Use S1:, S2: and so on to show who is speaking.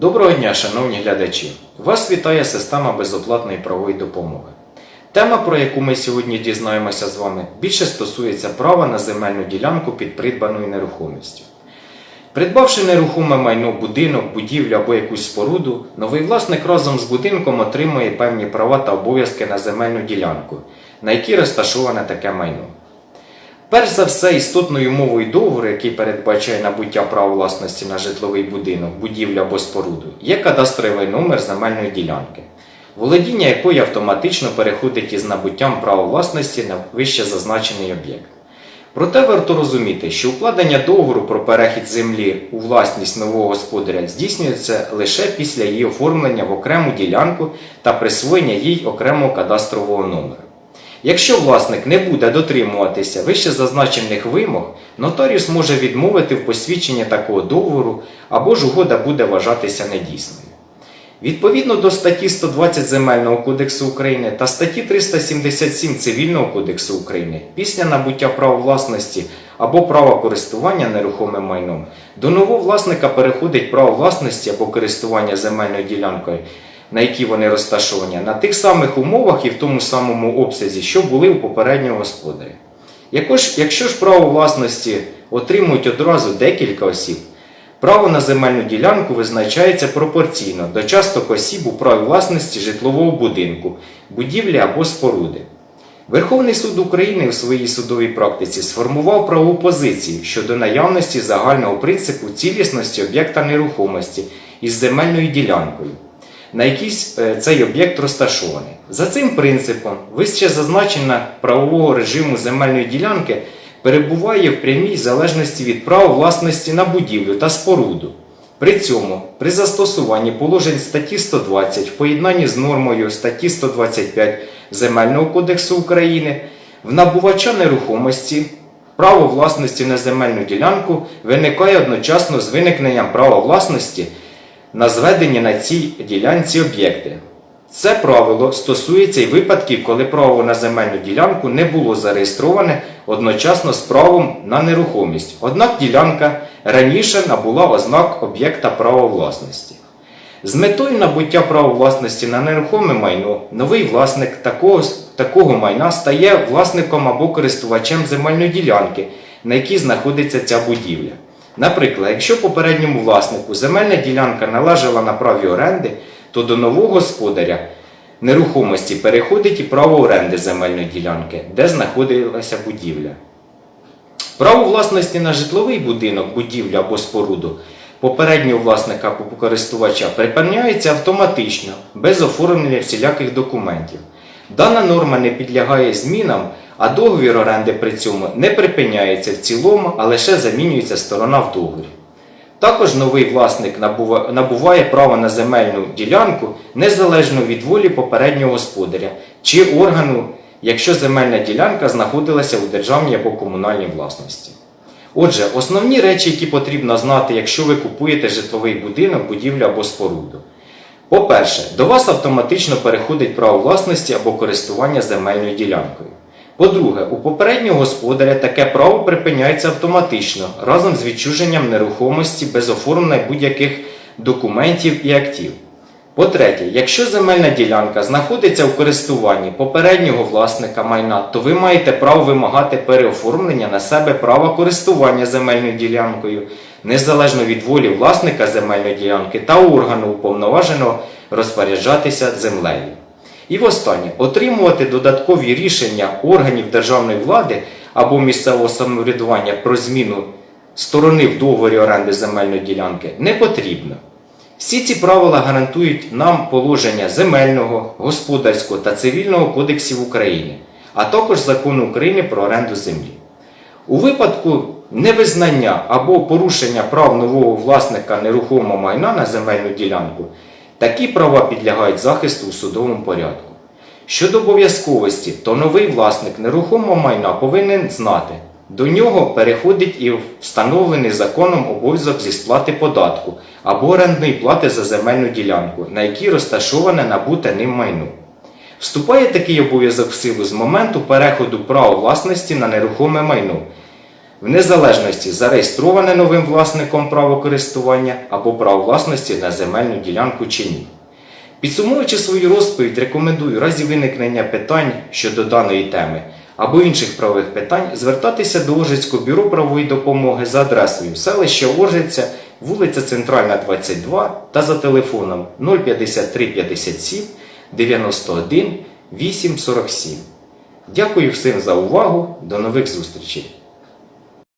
S1: Доброго дня, шановні глядачі! Вас вітає система безоплатної правової допомоги. Тема, про яку ми сьогодні дізнаємося з вами, більше стосується права на земельну ділянку під придбаною нерухомістю. Придбавши нерухоме майно, будинок, будівлю або якусь споруду, новий власник разом з будинком отримує певні права та обов'язки на земельну ділянку, на якій розташоване таке майно. Перш за все, істотною мовою договору, який передбачає набуття права власності на житловий будинок, будівлю або споруду, є кадастровий номер земельної ділянки, володіння якої автоматично переходить із набуттям права власності на вище зазначений об'єкт. Проте варто розуміти, що укладення договору про перехід землі у власність нового господаря здійснюється лише після її оформлення в окрему ділянку та присвоєння їй окремого кадастрового номера. Якщо власник не буде дотримуватися вище зазначених вимог, нотаріус може відмовити в посвідченні такого договору або ж угода буде вважатися недійсною. Відповідно до статті 120 Земельного кодексу України та статті 377 Цивільного кодексу України, після набуття права власності або права користування нерухомим майном, до нового власника переходить право власності або користування земельною ділянкою, на якій вони розташовані, на тих самих умовах і в тому самому обсязі, що були у попереднього господаря. Якщо ж право власності отримують одразу декілька осіб, Право на земельну ділянку визначається пропорційно до часток осіб у праві власності житлового будинку, будівлі або споруди. Верховний суд України у своїй судовій практиці сформував правову позицію щодо наявності загального принципу цілісності об'єкта нерухомості із земельною ділянкою, на якій е, цей об'єкт розташований. За цим принципом, вище зазначена правового режиму земельної ділянки перебуває в прямій залежності від права власності на будівлю та споруду. При цьому, при застосуванні положень статті 120 в поєднанні з нормою статті 125 Земельного кодексу України, в набувача нерухомості право власності на земельну ділянку виникає одночасно з виникненням права власності на зведені на цій ділянці об'єкти. Це правило стосується і випадків, коли право на земельну ділянку не було зареєстроване одночасно з правом на нерухомість. Однак ділянка раніше набула ознак об'єкта права власності. З метою набуття права власності на нерухоме майно, новий власник такого, такого майна стає власником або користувачем земельної ділянки, на якій знаходиться ця будівля. Наприклад, якщо попередньому власнику земельна ділянка належала на праві оренди, то до нового господаря нерухомості переходить і право оренди земельної ділянки, де знаходилася будівля. Право власності на житловий будинок, будівлю або споруду попереднього власника або користувача припиняється автоматично, без оформлення всіляких документів. Дана норма не підлягає змінам, а договір оренди при цьому не припиняється в цілому, а лише замінюється сторона в договорі. Також новий власник набуває право на земельну ділянку незалежно від волі попереднього господаря чи органу, якщо земельна ділянка знаходилася у державній або комунальній власності. Отже, основні речі, які потрібно знати, якщо ви купуєте житловий будинок, будівлю або споруду. По-перше, до вас автоматично переходить право власності або користування земельною ділянкою. По-друге, у попереднього господаря таке право припиняється автоматично разом з відчуженням нерухомості без оформлення будь-яких документів і актів. По-третє, якщо земельна ділянка знаходиться у користуванні попереднього власника майна, то ви маєте право вимагати переоформлення на себе права користування земельною ділянкою, незалежно від волі власника земельної ділянки та органу уповноваженого розпоряджатися землею. І востаннє, отримувати додаткові рішення органів державної влади або місцевого самоврядування про зміну сторони в договорі оренди земельної ділянки не потрібно. Всі ці правила гарантують нам положення земельного, господарського та цивільного кодексів України, а також закону України про оренду землі. У випадку невизнання або порушення прав нового власника нерухомого майна на земельну ділянку, такі права підлягають захисту у судовому порядку. Щодо обов'язковості, то новий власник нерухомого майна повинен знати, до нього переходить і встановлений законом обов'язок зі сплати податку або орендної плати за земельну ділянку, на якій розташоване набуте ним майно. Вступає такий обов'язок в силу з моменту переходу права власності на нерухоме майно, в незалежності зареєстроване новим власником право користування або право власності на земельну ділянку чи ні. Підсумуючи свою розповідь, рекомендую разі виникнення питань щодо даної теми або інших правових питань звертатися до Ожицького бюро правової допомоги за адресою селище Ожиця, вулиця Центральна, 22 та за телефоном 053 57 91 847. Дякую всім за увагу. До нових зустрічей!